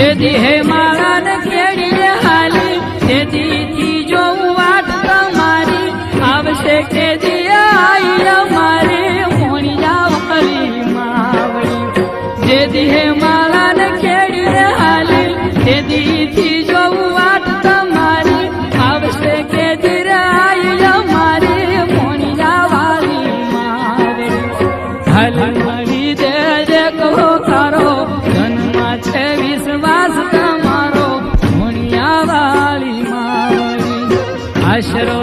તેથી હે માળા ને કેડી હાલી તેથી થી જોઉં વાત તમારી, આવશે કેદી આઈ અમારે મોણિયા વરી માવડી. જેદી હે માળા ને કેડી હાલી તેથી થી જોઉં વાત તમારી, આવશે કેદી આઈ અમારે મોણિયા વાલી માવડી. હલ મરી દે રે કહો अशरो